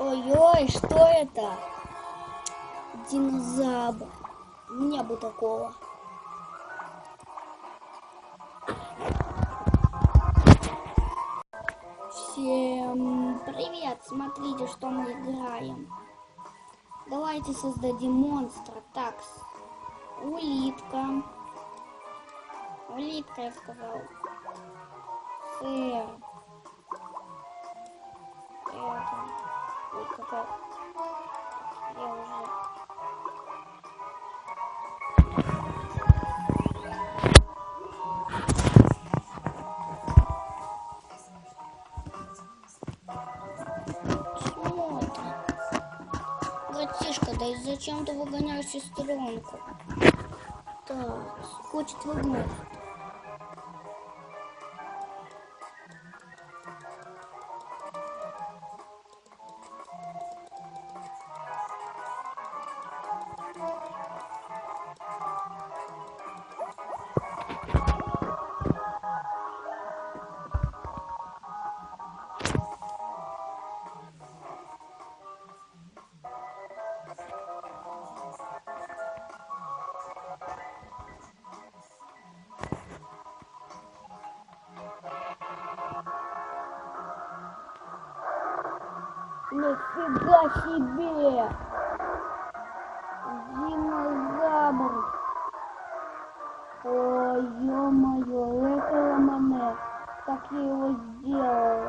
Ой-ой, что это? Динозавр. Не бы такого. Всем привет! Смотрите, что мы играем. Давайте создадим монстра. Так, улитка. Улитка, я сказал. Сыр. Какая... Я уже... Братишка, да и зачем ты выгоняешь сестренку? Так, хочет выгнать. Нифига себе! Динозавр! Ой, ё-моё, это ломане. Как я его сделал?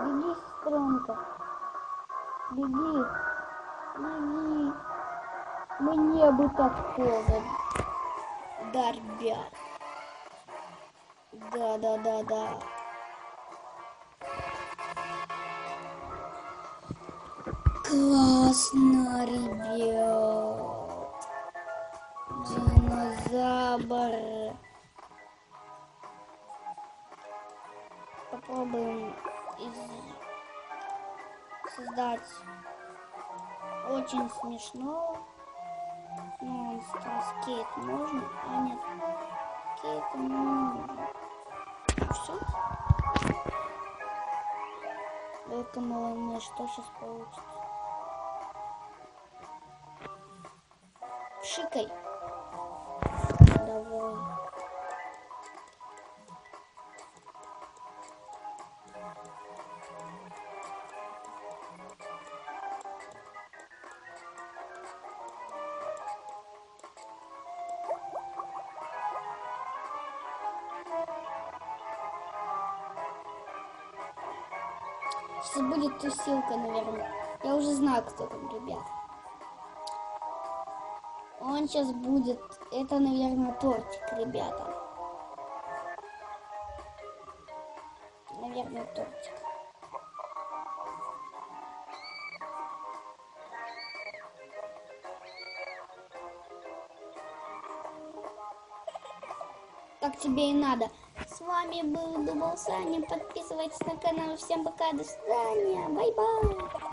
Беги, сестренка. Беги. Беги. Мне бы такого. Да, ребят. Классно, ребят. Динозавр. Попробуем из- создать очень смешно. Монстра скейт можно? А нет. Скейт нужно. Все? Только малыш, что сейчас получится? Пшикай. Давай. Сейчас будет тусилка, наверное. Я уже знаю, кто там, ребят. Он сейчас будет. Это, наверное, тортик, ребята. Наверное, тортик. Как тебе и надо. С вами был Дубл Саня. Подписывайтесь на канал. Всем пока. До свидания. Бай-бай.